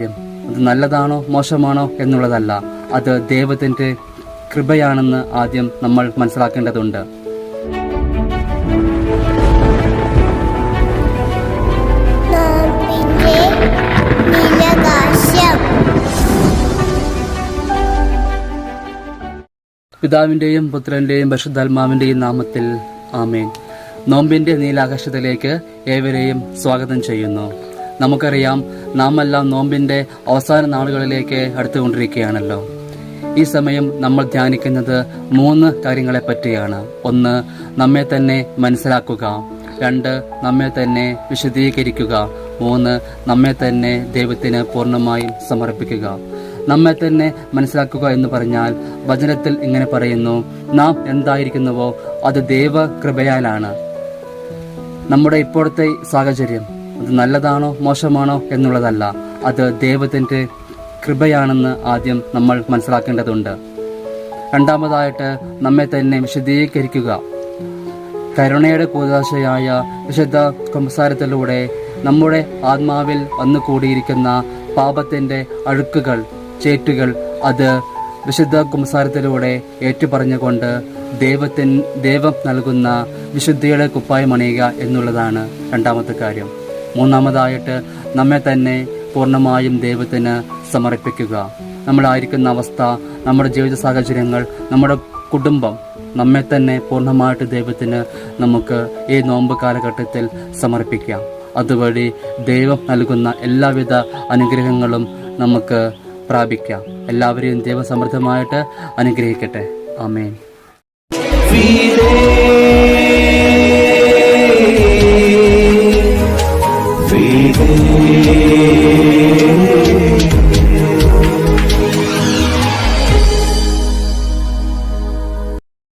അത് നല്ലതാണോ മോശമാണോ എന്നുള്ളതല്ല. അത് ദൈവത്തിന്റെ കൃപയാണെന്ന് ആദ്യം നമ്മൾ മനസ്സിലാക്കേണ്ടതുണ്ട്. പിതാവിന്റെയും പുത്രന്റെയും പിതാവിന്റെയും പുത്രന്റെയും പരിശുദ്ധാത്മാവിന്റെയും നാമത്തിൽ ആമേൻ. നോമ്പിന്റെ നീലാകാശത്തിലേക്ക് ഏവരെയും സ്വാഗതം ചെയ്യുന്നു. നമുക്കറിയാം നാം എല്ലാം നോമ്പിന്റെ അവസാന നാളുകളിലേക്ക് അടുത്തുകൊണ്ടിരിക്കുകയാണല്ലോ. ഈ സമയം നമ്മൾ ധ്യാനിക്കുന്നത് മൂന്ന് കാര്യങ്ങളെ പറ്റിയാണ്. ഒന്ന് നമ്മെ തന്നെ മനസ്സിലാക്കുക. രണ്ട് നമ്മെ തന്നെ വിശദീകരിക്കുക. മൂന്ന് നമ്മെ തന്നെ ദൈവത്തിന് പൂർണമായും സമർപ്പിക്കുക. നമ്മെ തന്നെ മനസ്സിലാക്കുക എന്ന് പറഞ്ഞാൽ വചനത്തിൽ ഇങ്ങനെ പറയുന്നു നാം എന്തായിരിക്കുന്നുവോ അത് ദൈവ കൃപയാലാണ് നമ്മുടെ ഇപ്പോഴത്തെ സാഹചര്യം അത് നല്ലതാണോ മോശമാണോ എന്നുള്ളതല്ല. അത് ദൈവത്തിന്റെ കൃപയാണെന്ന് ആദ്യം നമ്മൾ മനസ്സിലാക്കേണ്ടതുണ്ട്. രണ്ടാമതായിട്ട് നമ്മെ തന്നെ വിശദീകരിക്കുക കരുണയുടെ കൂതാശയായ വിശുദ്ധ കുംസാരത്തിലൂടെ നമ്മുടെ ആത്മാവിൽ വന്നു കൂടിയിരിക്കുന്ന പാപത്തിന്റെ അഴുക്കുകൾ ചേറ്റുകൾ അത് വിശുദ്ധ കുംസാരത്തിലൂടെ ഏറ്റുപറഞ്ഞുകൊണ്ട് ദൈവത്തിൻ ദൈവം നൽകുന്ന വിശുദ്ധിയുടെ കുപ്പായം അണിയുക എന്നുള്ളതാണ് രണ്ടാമത്തെ കാര്യം. മൂന്നാമതായിട്ട് നമ്മെ തന്നെ പൂർണമായും ദൈവത്തിന് സമർപ്പിക്കുക. നമ്മളായിരിക്കുന്ന അവസ്ഥ നമ്മുടെ ജീവിത സാഹചര്യങ്ങൾ നമ്മുടെ കുടുംബം നമ്മെ തന്നെ പൂർണമായിട്ട് ദൈവത്തിന് നമുക്ക് ഈ നോമ്പ് കാലഘട്ടത്തിൽ സമർപ്പിക്കാം. അതുവഴി ദൈവം നൽകുന്ന എല്ലാവിധ അനുഗ്രഹങ്ങളും നമുക്ക് പ്രാപിക്കാം. എല്ലാവരെയും ദൈവസമൃദ്ധമായിട്ട് അനുഗ്രഹിക്കട്ടെ. ആമേൻ.